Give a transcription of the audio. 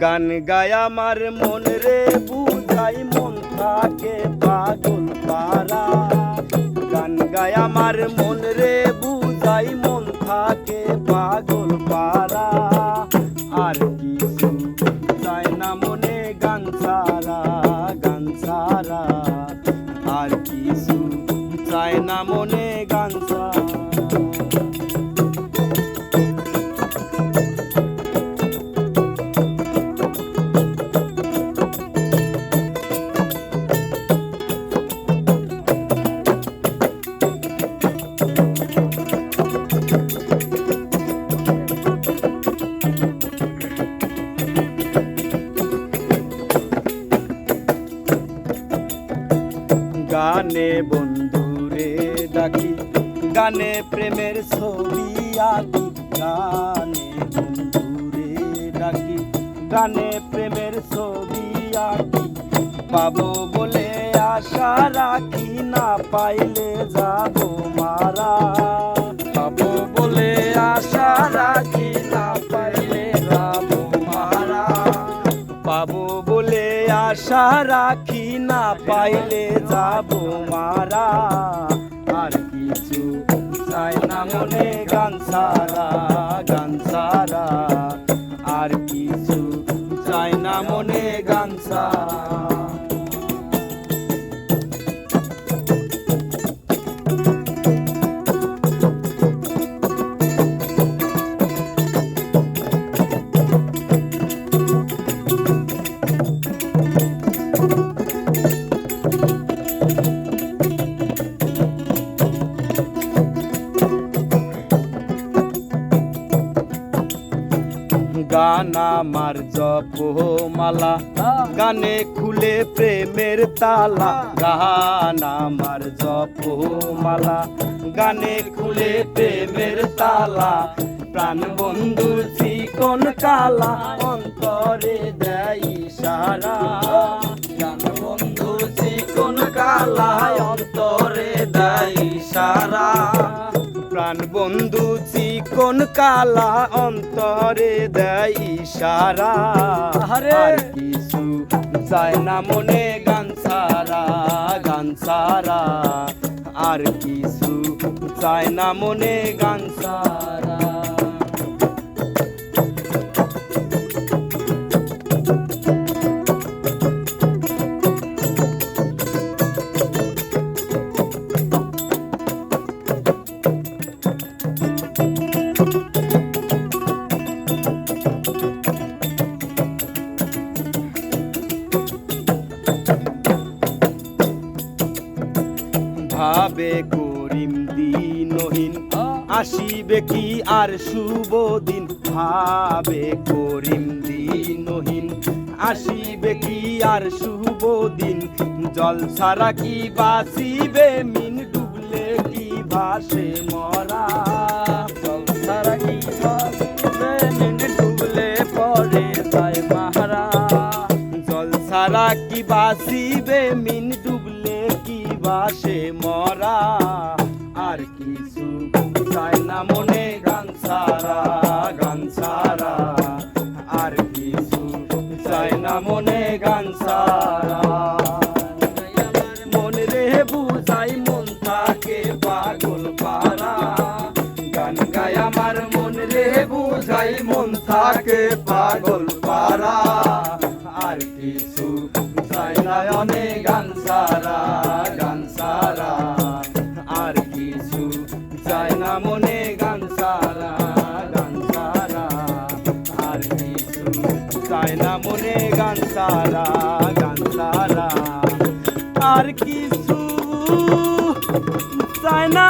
গান গায় আমার মন রে বুঝাই মন থাকে পাগল পারা গান গায় আমার মন গানে বন্ধুরে ডাকি, গানে প্রেমের ছবি আঁকি, গানে বন্ধুরে ডাকি, গানে প্রেমের ছবি আঁকি। পাবো বলে আশা রাখি, না পাইলে যাব মারা আশা রাখি না পাইলে যাব মারা। আর কিছু চাই না মনে গান সারা গান সারা আর কিছু চাই না মনে গান সারা গান আমার জপ মালা গানে খুলে প্রেমের তালা, গান আমার জপ মালা গানে খুলে প্রেমের তালা, প্রাণ বন্ধু চিকন কালা, অন্তরে দেয় সারা প্রাণ বন্ধু চিকন কালা অন্তরে দেয় সারা প্রাণ বন্ধু চিকন কালা অন্তরে দেয় ইশারা। আর কিছু চায় না মনে গান সারা গান সারা আর কিছু চায় না মনে গান সারা ভাবে করিম দিনহীন। আসিবে কি আর শুভ দিন? ভাবে করিম দিনহীন। আসিবে কি আর শুভ দিন? জল ছাড়া কি বাঁচিবে? মিন ডুবলে কি ভাসে মরা? জল ছাড়া কি মিন ডুবলে পরে যায় মাহারা। জল ছাড়া কি বাঁচিবে? মিন ডুবলে কি বাসে মরা। আর কিছু চাই না মনে গান সারা গান সারা আর কিছু চাই না মনে গান সারা মনে রে বুঝাই মন পাগল পারা গান গায় আমার মন রে বুঝাই মন থাকে পাগল পারা আর কিছু চাই না অনেক গান সারা যায় না মনে গান সারা গান সারা। আর কিছু চায় না